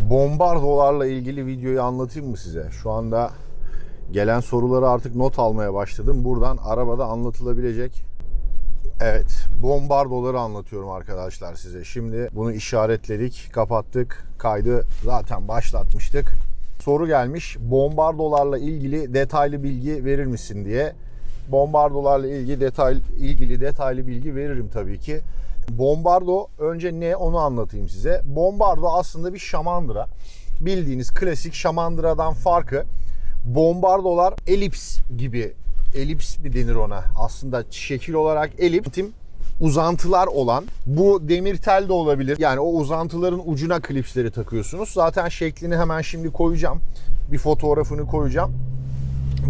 bombardolarla ilgili videoyu anlatayım mı size? Şu anda gelen soruları artık not almaya başladım. Buradan arabada anlatılabilecek Evet, bombardoları anlatıyorum arkadaşlar size. Şimdi bunu işaretledik, kapattık. Kaydı zaten başlatmıştık. Soru gelmiş. Bombardolarla ilgili detaylı bilgi verir misin diye. Bombardolarla ilgili detay ilgili detaylı bilgi veririm tabii ki. Bombardo önce ne onu anlatayım size. Bombardo aslında bir şamandıra. Bildiğiniz klasik şamandıradan farkı bombardolar elips gibi elips mi denir ona? Aslında şekil olarak elips uzantılar olan bu demir tel de olabilir. Yani o uzantıların ucuna klipsleri takıyorsunuz. Zaten şeklini hemen şimdi koyacağım. Bir fotoğrafını koyacağım.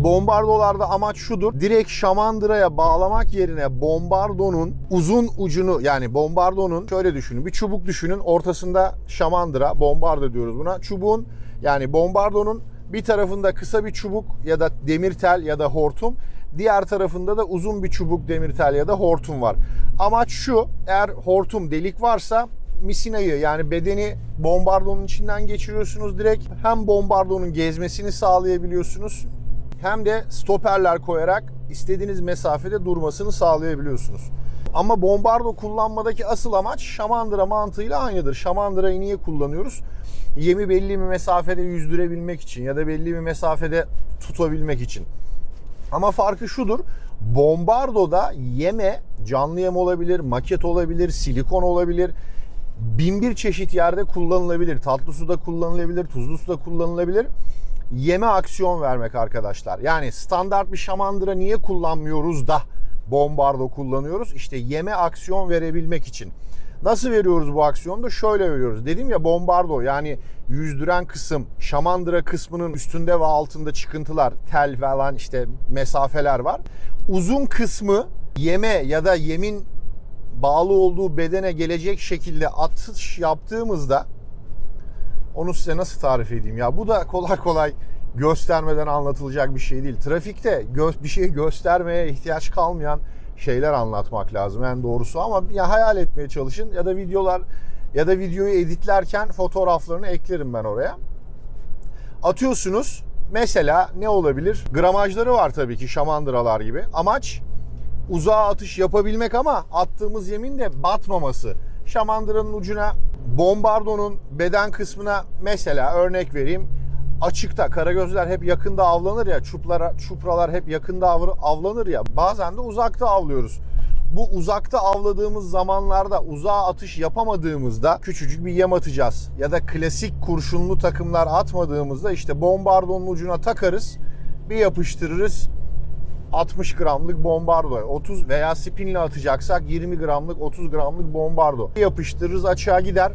Bombardolarda amaç şudur. Direkt şamandıraya bağlamak yerine bombardonun uzun ucunu yani bombardonun şöyle düşünün. Bir çubuk düşünün. Ortasında şamandıra, bombardo diyoruz buna. Çubuğun yani bombardonun bir tarafında kısa bir çubuk ya da demir tel ya da hortum. Diğer tarafında da uzun bir çubuk demir tel ya da hortum var. Amaç şu eğer hortum delik varsa misinayı yani bedeni bombardonun içinden geçiriyorsunuz direkt. Hem bombardonun gezmesini sağlayabiliyorsunuz hem de stoperler koyarak istediğiniz mesafede durmasını sağlayabiliyorsunuz. Ama bombardo kullanmadaki asıl amaç şamandıra mantığıyla aynıdır. Şamandırayı niye kullanıyoruz? Yemi belli bir mesafede yüzdürebilmek için ya da belli bir mesafede tutabilmek için. Ama farkı şudur. Bombardo'da yeme canlı yem olabilir, maket olabilir, silikon olabilir. Bin bir çeşit yerde kullanılabilir. Tatlı suda kullanılabilir, tuzlu suda kullanılabilir. Yeme aksiyon vermek arkadaşlar. Yani standart bir şamandıra niye kullanmıyoruz da bombardo kullanıyoruz? İşte yeme aksiyon verebilmek için. Nasıl veriyoruz bu aksiyonu da şöyle veriyoruz. Dedim ya bombardo yani yüzdüren kısım şamandıra kısmının üstünde ve altında çıkıntılar, tel falan işte mesafeler var. Uzun kısmı yeme ya da yemin bağlı olduğu bedene gelecek şekilde atış yaptığımızda onu size nasıl tarif edeyim ya bu da kolay kolay göstermeden anlatılacak bir şey değil. Trafikte gö- bir şey göstermeye ihtiyaç kalmayan şeyler anlatmak lazım en doğrusu ama ya hayal etmeye çalışın ya da videolar ya da videoyu editlerken fotoğraflarını eklerim ben oraya. Atıyorsunuz. Mesela ne olabilir? Gramajları var tabii ki şamandıralar gibi. Amaç uzağa atış yapabilmek ama attığımız yemin de batmaması. Şamandıranın ucuna bombardonun beden kısmına mesela örnek vereyim. Açıkta karagözler hep yakında avlanır ya, çuplara, çupralar hep yakında avlanır ya. Bazen de uzakta avlıyoruz. Bu uzakta avladığımız zamanlarda uzağa atış yapamadığımızda küçücük bir yem atacağız. Ya da klasik kurşunlu takımlar atmadığımızda işte bombardonun ucuna takarız, bir yapıştırırız. 60 gramlık bombardo, 30 veya spinle atacaksak 20 gramlık, 30 gramlık bombardo. Yapıştırırız açığa gider.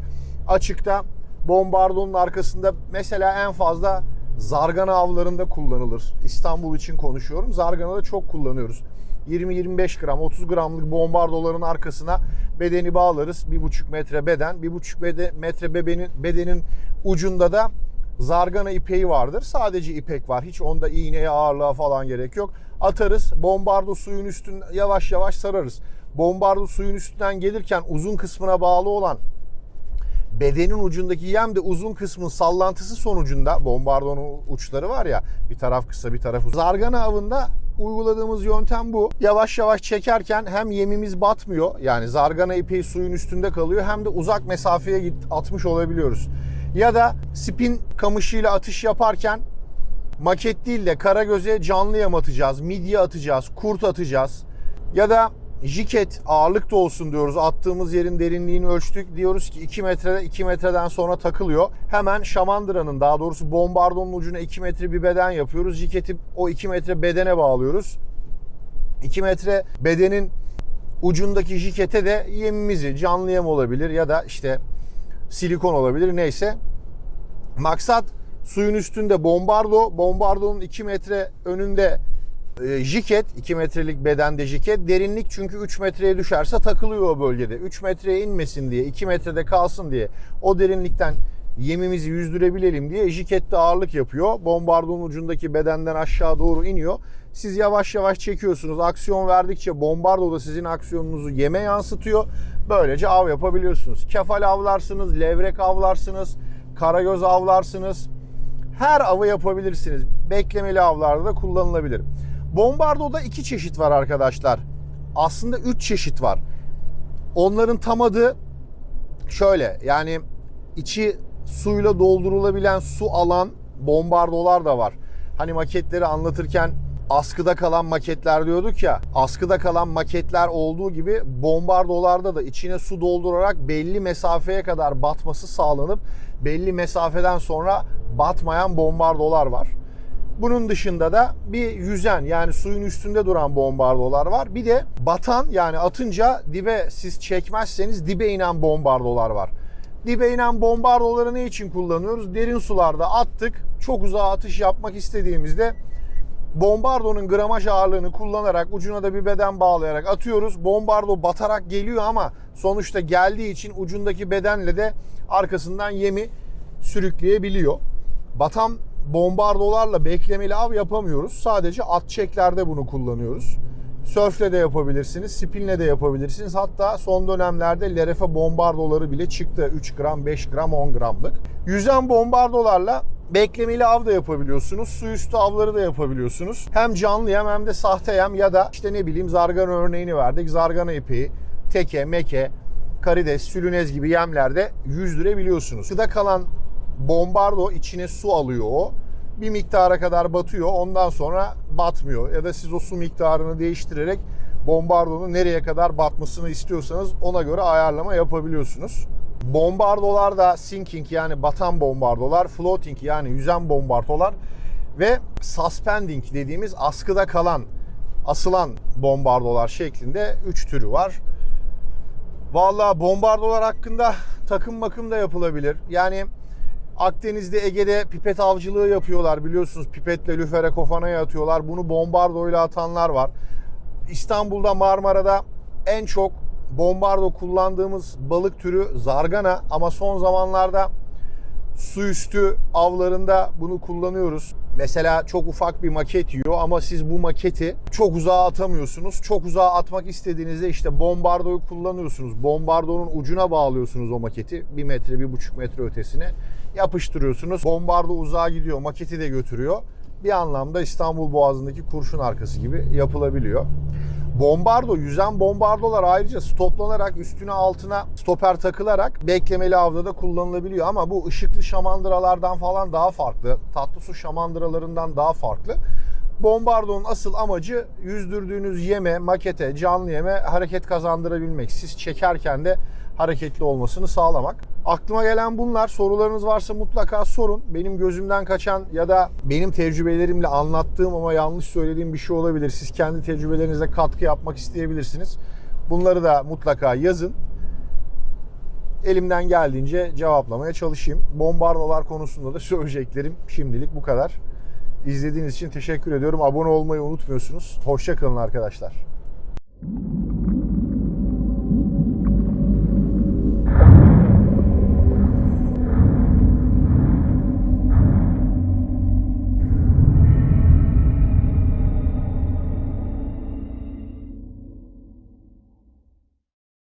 Açıkta bombardonun arkasında mesela en fazla zargana avlarında kullanılır. İstanbul için konuşuyorum. Zargana'da çok kullanıyoruz. 20-25 gram, 30 gramlık bombardoların arkasına bedeni bağlarız. 1,5 metre beden, 1,5 bede- metre bebenin, bedenin ucunda da zargana ipeği vardır. Sadece ipek var. Hiç onda iğneye ağırlığa falan gerek yok. Atarız. Bombardo suyun üstüne yavaş yavaş sararız. Bombardo suyun üstünden gelirken uzun kısmına bağlı olan bedenin ucundaki yem de uzun kısmın sallantısı sonucunda bombardonun uçları var ya bir taraf kısa bir taraf uzun. Zargana avında uyguladığımız yöntem bu. Yavaş yavaş çekerken hem yemimiz batmıyor yani zargana ipeği suyun üstünde kalıyor hem de uzak mesafeye git, atmış olabiliyoruz. Ya da spin kamışıyla atış yaparken maket değil de karagöze canlı yem atacağız, midye atacağız, kurt atacağız. Ya da jiket ağırlık da olsun diyoruz. Attığımız yerin derinliğini ölçtük. Diyoruz ki 2 metrede 2 metreden sonra takılıyor. Hemen şamandıranın daha doğrusu bombardonun ucuna 2 metre bir beden yapıyoruz. Jiketi o 2 metre bedene bağlıyoruz. 2 metre bedenin ucundaki jikete de yemimizi canlı yem olabilir ya da işte silikon olabilir neyse. Maksat suyun üstünde bombardo, bombardonun 2 metre önünde e, jiket, 2 metrelik bedende jiket. Derinlik çünkü 3 metreye düşerse takılıyor o bölgede. 3 metreye inmesin diye, 2 metrede kalsın diye o derinlikten yemimizi yüzdürebilelim diye jikette ağırlık yapıyor. Bombardonun ucundaki bedenden aşağı doğru iniyor. Siz yavaş yavaş çekiyorsunuz. Aksiyon verdikçe bombardo da sizin aksiyonunuzu yeme yansıtıyor. Böylece av yapabiliyorsunuz. Kefal avlarsınız, levrek avlarsınız, karagöz avlarsınız. Her avı yapabilirsiniz. Beklemeli avlarda da kullanılabilir. Bombardo'da iki çeşit var arkadaşlar. Aslında üç çeşit var. Onların tam adı şöyle yani içi suyla doldurulabilen su alan bombardolar da var. Hani maketleri anlatırken askıda kalan maketler diyorduk ya. Askıda kalan maketler olduğu gibi bombardolarda da içine su doldurarak belli mesafeye kadar batması sağlanıp belli mesafeden sonra batmayan bombardolar var. Bunun dışında da bir yüzen yani suyun üstünde duran bombardolar var. Bir de batan yani atınca dibe siz çekmezseniz dibe inen bombardolar var. Dibe inen bombardoları ne için kullanıyoruz? Derin sularda attık. Çok uzağa atış yapmak istediğimizde bombardonun gramaj ağırlığını kullanarak ucuna da bir beden bağlayarak atıyoruz. Bombardo batarak geliyor ama sonuçta geldiği için ucundaki bedenle de arkasından yemi sürükleyebiliyor. Batan bombardolarla beklemeli av yapamıyoruz. Sadece at çeklerde bunu kullanıyoruz. Sörfle de yapabilirsiniz, spinle de yapabilirsiniz. Hatta son dönemlerde LRF bombardoları bile çıktı. 3 gram, 5 gram, 10 gramlık. Yüzen bombardolarla beklemeli av da yapabiliyorsunuz. Su üstü avları da yapabiliyorsunuz. Hem canlı yem hem de sahte yem ya da işte ne bileyim zargana örneğini verdik. Zargana ipeği, teke, meke, karides, sülünez gibi yemlerde yüzdürebiliyorsunuz. Suda kalan bombardo içine su alıyor o. Bir miktara kadar batıyor. Ondan sonra batmıyor. Ya da siz o su miktarını değiştirerek bombardonun nereye kadar batmasını istiyorsanız ona göre ayarlama yapabiliyorsunuz. Bombardolar da sinking yani batan bombardolar, floating yani yüzen bombardolar ve suspending dediğimiz askıda kalan, asılan bombardolar şeklinde 3 türü var. Vallahi bombardolar hakkında takım makım da yapılabilir. Yani Akdeniz'de, Ege'de pipet avcılığı yapıyorlar biliyorsunuz. Pipetle lüfere kofanaya atıyorlar. Bunu bombardoyla atanlar var. İstanbul'da Marmara'da en çok bombardo kullandığımız balık türü zargana ama son zamanlarda su üstü avlarında bunu kullanıyoruz. Mesela çok ufak bir maket yiyor ama siz bu maketi çok uzağa atamıyorsunuz. Çok uzağa atmak istediğinizde işte bombardoyu kullanıyorsunuz. Bombardonun ucuna bağlıyorsunuz o maketi. Bir metre, bir buçuk metre ötesine yapıştırıyorsunuz. Bombardo uzağa gidiyor, maketi de götürüyor. Bir anlamda İstanbul Boğazı'ndaki kurşun arkası gibi yapılabiliyor. Bombardo, yüzen bombardolar ayrıca stoplanarak üstüne altına stoper takılarak beklemeli avda da kullanılabiliyor. Ama bu ışıklı şamandıralardan falan daha farklı. Tatlı su şamandıralarından daha farklı. Bombardonun asıl amacı yüzdürdüğünüz yeme, makete, canlı yeme hareket kazandırabilmek. Siz çekerken de hareketli olmasını sağlamak. Aklıma gelen bunlar. Sorularınız varsa mutlaka sorun. Benim gözümden kaçan ya da benim tecrübelerimle anlattığım ama yanlış söylediğim bir şey olabilir. Siz kendi tecrübelerinize katkı yapmak isteyebilirsiniz. Bunları da mutlaka yazın. Elimden geldiğince cevaplamaya çalışayım. Bombardolar konusunda da söyleyeceklerim şimdilik bu kadar. İzlediğiniz için teşekkür ediyorum. Abone olmayı unutmuyorsunuz. Hoşçakalın arkadaşlar.